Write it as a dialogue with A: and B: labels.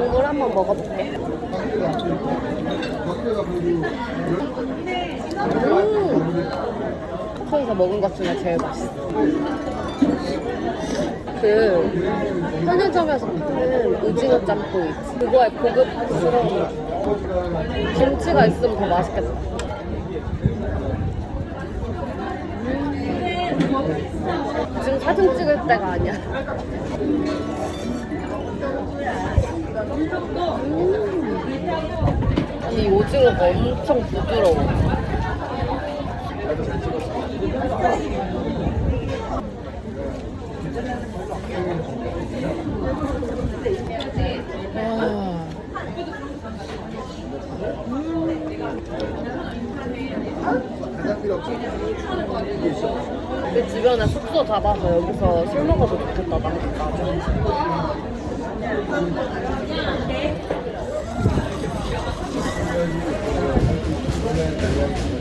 A: 국물 한번 먹어볼게. 음! 코에서 먹은 것 중에 제일 맛있어. 그 편의점에서 파는 오징어 짬뽕 있지. 그거의 고급스러운 맛. 김치가 있으면 더 맛있겠다. 음. 지금 사진 찍을 때가 아니야. 음. 이 오징어가 엄청 부드러워. 와. 그 주변에 숙소 잡아서 여기서 술 먹어도 좋겠다, 나. Thank you.